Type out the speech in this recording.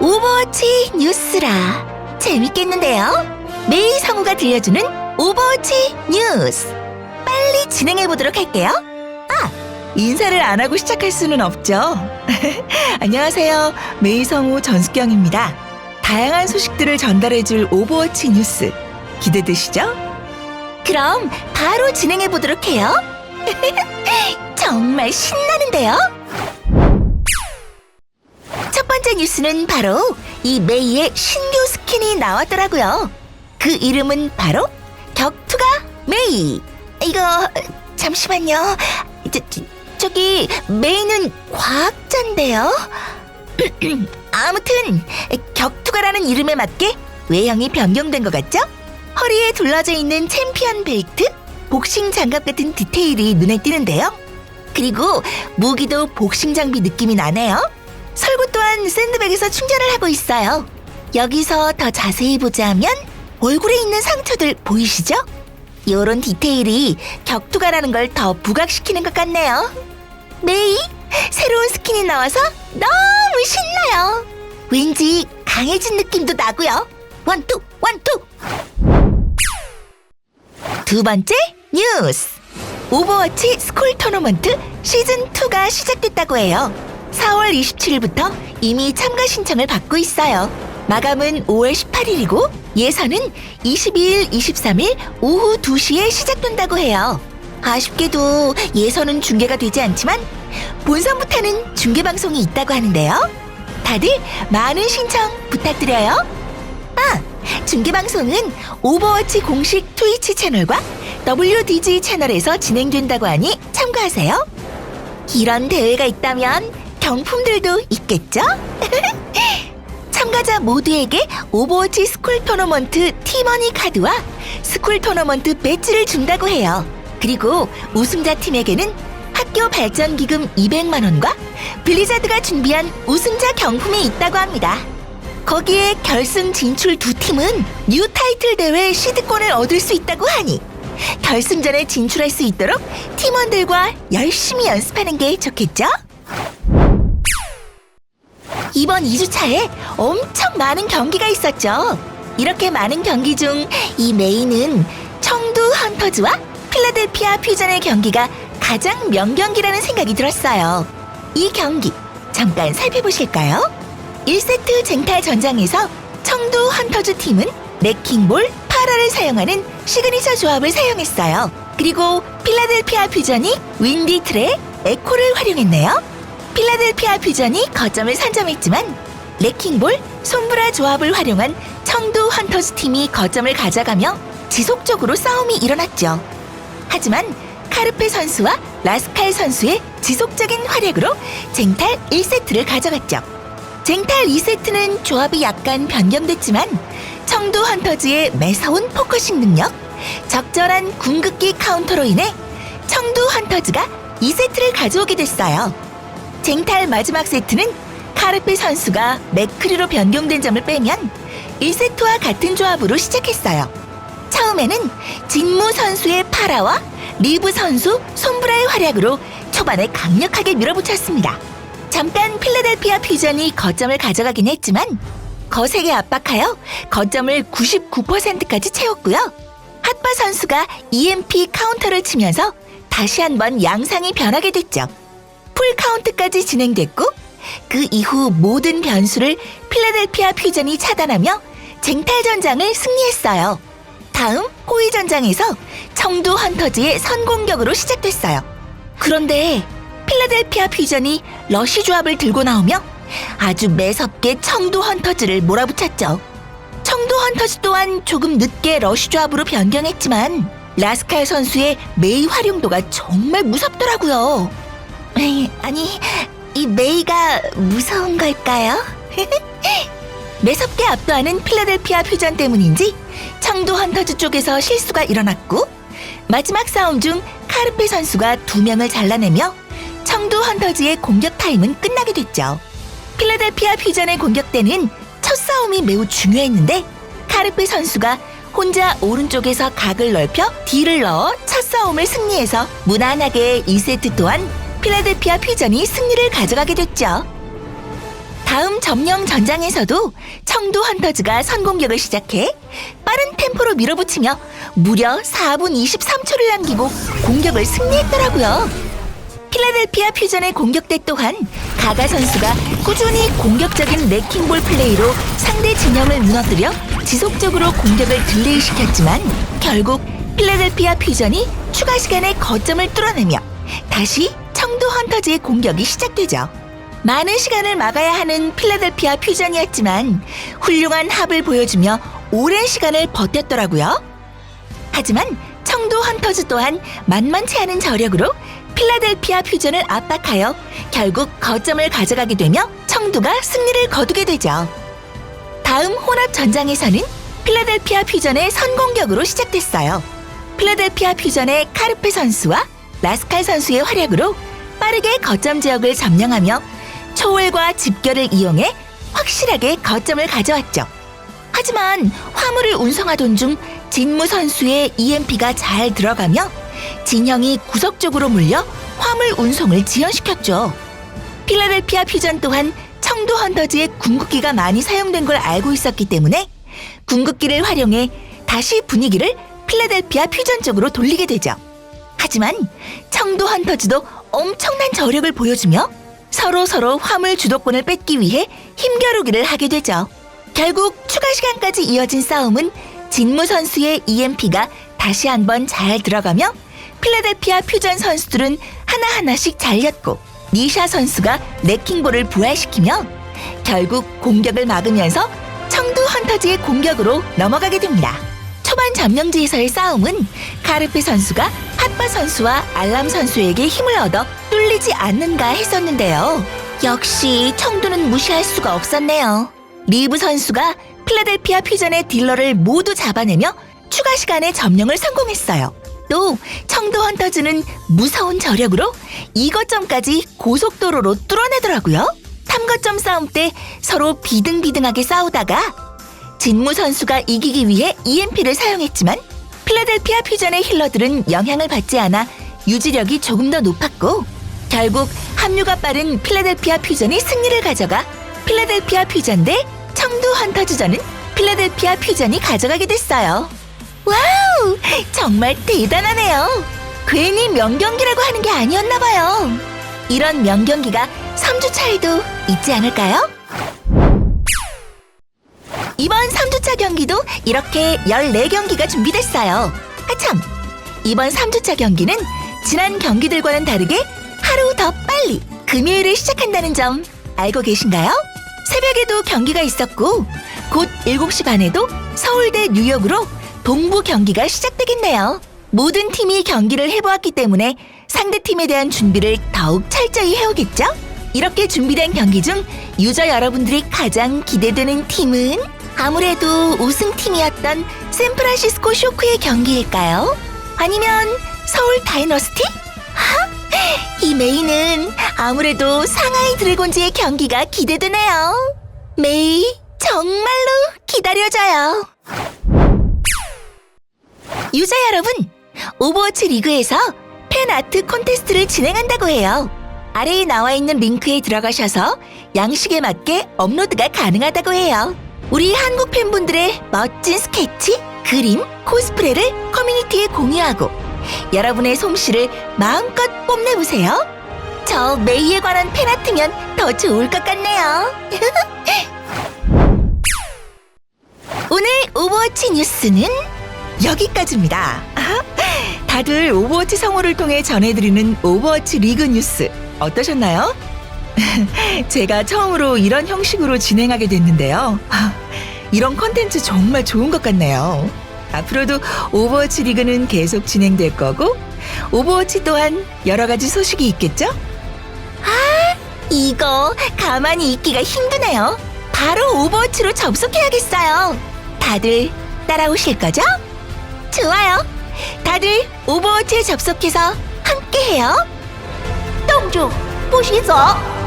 오버워치 뉴스라 재밌겠는데요? 매일 성우가 들려주는 오버워치 뉴스 빨리 진행해 보도록 할게요. 아 인사를 안 하고 시작할 수는 없죠. 안녕하세요. 매일 성우 전숙경입니다. 다양한 소식들을 전달해 줄 오버워치 뉴스 기대되시죠? 그럼 바로 진행해 보도록 해요. 정말 신나는데요? 첫 번째 뉴스는 바로 이 메이의 신규 스킨이 나왔더라고요. 그 이름은 바로 격투가 메이. 이거 잠시만요. 저, 저, 저기 메이는 과학자인데요. 아무튼 격투가라는 이름에 맞게 외형이 변경된 것 같죠? 허리에 둘러져 있는 챔피언 벨트, 복싱 장갑 같은 디테일이 눈에 띄는데요. 그리고 무기도 복싱 장비 느낌이 나네요. 설구 또한 샌드백에서 충전을 하고 있어요. 여기서 더 자세히 보자면 얼굴에 있는 상처들 보이시죠? 요런 디테일이 격투가라는 걸 더 부각시키는 것 같네요. 메이, 새로운 스킨이 나와서 너무 신나요. 왠지 강해진 느낌도 나고요. 원투, 원투. 두 번째 뉴스. 오버워치 스쿨 토너먼트 시즌2가 시작됐다고 해요. 4월 27일부터 이미 참가 신청을 받고 있어요. 마감은 5월 18일이고 예선은 22일, 23일 오후 2시에 시작된다고 해요. 아쉽게도 예선은 중계가 되지 않지만 본선부터는 중계 방송이 있다고 하는데요. 다들 많은 신청 부탁드려요. 아, 중계 방송은 오버워치 공식 트위치 채널과 WDG 채널에서 진행된다고 하니 참고하세요. 이런 대회가 있다면 경품들도 있겠죠? 참가자 모두에게 오버워치 스쿨 토너먼트 티머니 카드와 스쿨 토너먼트 배지를 준다고 해요. 그리고 우승자 팀에게는 학교 발전 기금 200만 원과 블리자드가 준비한 우승자 경품이 있다고 합니다. 거기에 결승 진출 두 팀은 뉴 타이틀 대회 시드권을 얻을 수 있다고 하니 결승전에 진출할 수 있도록 팀원들과 열심히 연습하는 게 좋겠죠? 이번 2주차에 엄청 많은 경기가 있었죠. 이렇게 많은 경기 중 이 메인은 청두 헌터즈와 필라델피아 퓨전의 경기가 가장 명경기라는 생각이 들었어요. 이 경기 잠깐 살펴보실까요? 1세트 쟁탈 전장에서 청두 헌터즈 팀은 레킹볼 파라를 사용하는 시그니처 조합을 사용했어요. 그리고 필라델피아 퓨전이 윈디 트레 에코를 활용했네요. 필라델피아 퓨전이 거점을 산점했지만 레킹볼, 솜브라 조합을 활용한 청두 헌터즈 팀이 거점을 가져가며 지속적으로 싸움이 일어났죠. 하지만 카르페 선수와 라스칼 선수의 지속적인 활약으로 쟁탈 1세트를 가져갔죠. 쟁탈 2세트는 조합이 약간 변경됐지만 청두 헌터즈의 매서운 포커싱 능력, 적절한 궁극기 카운터로 인해 청두 헌터즈가 2세트를 가져오게 됐어요. 쟁탈 마지막 세트는 카르페 선수가 맥크리로 변경된 점을 빼면 1세트와 같은 조합으로 시작했어요. 처음에는 진무 선수의 파라와 리브 선수 솜브라의 활약으로 초반에 강력하게 밀어붙였습니다. 잠깐 필라델피아 퓨전이 거점을 가져가긴 했지만 거세게 압박하여 거점을 99%까지 채웠고요. 핫바 선수가 EMP 카운터를 치면서 다시 한번 양상이 변하게 됐죠. 풀 카운트까지 진행됐고 그 이후 모든 변수를 필라델피아 퓨전이 차단하며 쟁탈 전장을 승리했어요. 다음 호위 전장에서 청두 헌터즈의 선공격으로 시작됐어요. 그런데 필라델피아 퓨전이 러시 조합을 들고 나오며 아주 매섭게 청두 헌터즈를 몰아붙였죠. 청두 헌터즈 또한 조금 늦게 러시 조합으로 변경했지만 라스칼 선수의 메이 활용도가 정말 무섭더라고요. 에이, 아니, 이 메이가 무서운 걸까요? 매섭게 압도하는 필라델피아 퓨전 때문인지 청도 헌터즈 쪽에서 실수가 일어났고 마지막 싸움 중 카르페 선수가 두 명을 잘라내며 청도 헌터즈의 공격 타임은 끝나게 됐죠. 필라델피아 퓨전의 공격 때는 첫 싸움이 매우 중요했는데 카르페 선수가 혼자 오른쪽에서 각을 넓혀 D를 넣어 첫 싸움을 승리해서 무난하게 2세트 또한 필라델피아 퓨전이 승리를 가져가게 됐죠. 다음 점령 전장에서도 청도 헌터즈가 선공격을 시작해 빠른 템포로 밀어붙이며 무려 4분 23초를 남기고 공격을 승리했더라고요. 필라델피아 퓨전의 공격대 또한 가가 선수가 꾸준히 공격적인 레킹볼 플레이로 상대 진영을 무너뜨려 지속적으로 공격을 딜레이시켰지만 결국 필라델피아 퓨전이 추가 시간에 거점을 뚫어내며 다시 청도 헌터즈의 공격이 시작되죠. 많은 시간을 막아야 하는 필라델피아 퓨전이었지만 훌륭한 합을 보여주며 오랜 시간을 버텼더라고요. 하지만 청도 헌터즈 또한 만만치 않은 저력으로 필라델피아 퓨전을 압박하여 결국 거점을 가져가게 되며 청도가 승리를 거두게 되죠. 다음 혼합 전장에서는 필라델피아 퓨전의 선공격으로 시작됐어요. 필라델피아 퓨전의 카르페 선수와 라스칼 선수의 활약으로 빠르게 거점 지역을 점령하며 초월과 집결을 이용해 확실하게 거점을 가져왔죠. 하지만 화물을 운송하던 중 진무 선수의 EMP가 잘 들어가며 진영이 구석 쪽으로 물려 화물 운송을 지연시켰죠. 필라델피아 퓨전 또한 청도 헌터즈의 궁극기가 많이 사용된 걸 알고 있었기 때문에 궁극기를 활용해 다시 분위기를 필라델피아 퓨전 쪽으로 돌리게 되죠. 하지만 청도 헌터즈도 엄청난 저력을 보여주며 서로 서로 화물 주도권을 뺏기 위해 힘겨루기를 하게 되죠. 결국 추가 시간까지 이어진 싸움은 진무 선수의 EMP가 다시 한번 잘 들어가며 필라델피아 퓨전 선수들은 하나하나씩 잘렸고 니샤 선수가 레킹볼을 부활시키며 결국 공격을 막으면서 청두 헌터즈의 공격으로 넘어가게 됩니다. 초반 점령지에서의 싸움은 카르페 선수가 핫바 선수와 알람 선수에게 힘을 얻어 뚫리지 않는가 했었는데요. 역시 청두는 무시할 수가 없었네요. 리브 선수가 필라델피아 퓨전의 딜러를 모두 잡아내며 추가 시간에 점령을 성공했어요. 또 청도 헌터즈는 무서운 저력으로 이거점까지 고속도로로 뚫어내더라고요. 탐거점 싸움 때 서로 비등비등하게 싸우다가 진무 선수가 이기기 위해 EMP를 사용했지만 필라델피아 퓨전의 힐러들은 영향을 받지 않아 유지력이 조금 더 높았고 결국 합류가 빠른 필라델피아 퓨전이 승리를 가져가 필라델피아 퓨전 대 청두 헌터즈전은 필라델피아 퓨전이 가져가게 됐어요. 와우! 정말 대단하네요. 괜히 명경기라고 하는 게 아니었나 봐요. 이런 명경기가 3주 차에도 있지 않을까요? 이번 3주차 경기도 이렇게 14경기가 준비됐어요. 아참! 이번 3주차 경기는 지난 경기들과는 다르게 하루 더 빨리 금요일에 시작한다는 점 알고 계신가요? 새벽에도 경기가 있었고 곧 7시 반에도 서울대 뉴욕으로 동부 경기가 시작되겠네요. 모든 팀이 경기를 해보았기 때문에 상대 팀에 대한 준비를 더욱 철저히 해오겠죠? 이렇게 준비된 경기 중 유저 여러분들이 가장 기대되는 팀은 아무래도 우승팀이었던 샌프란시스코 쇼크의 경기일까요? 아니면 서울 다이너스티? 하? 이 메이는 아무래도 상하이 드래곤즈의 경기가 기대되네요. 메이 정말로 기다려져요. 유저 여러분, 오버워치 리그에서 팬 아트 콘테스트를 진행한다고 해요. 아래에 나와 있는 링크에 들어가셔서 양식에 맞게 업로드가 가능하다고 해요. 우리 한국 팬분들의 멋진 스케치, 그림, 코스프레를 커뮤니티에 공유하고 여러분의 솜씨를 마음껏 뽐내보세요. 저 메이에 관한 팬 아트면 더 좋을 것 같네요. 오늘 오버워치 뉴스는 여기까지입니다. 다들 오버워치 성우를 통해 전해드리는 오버워치 리그 뉴스 어떠셨나요? 제가 처음으로 이런 형식으로 진행하게 됐는데요. 아, 이런 컨텐츠 정말 좋은 것 같네요. 앞으로도 오버워치 리그는 계속 진행될 거고, 오버워치 또한 여러 가지 소식이 있겠죠? 아, 이거 가만히 있기가 힘드네요. 바로 오버워치로 접속해야겠어요. 다들 따라오실 거죠? 좋아요. 다들 오버워치에 접속해서 함께해요. 동조 보시죠.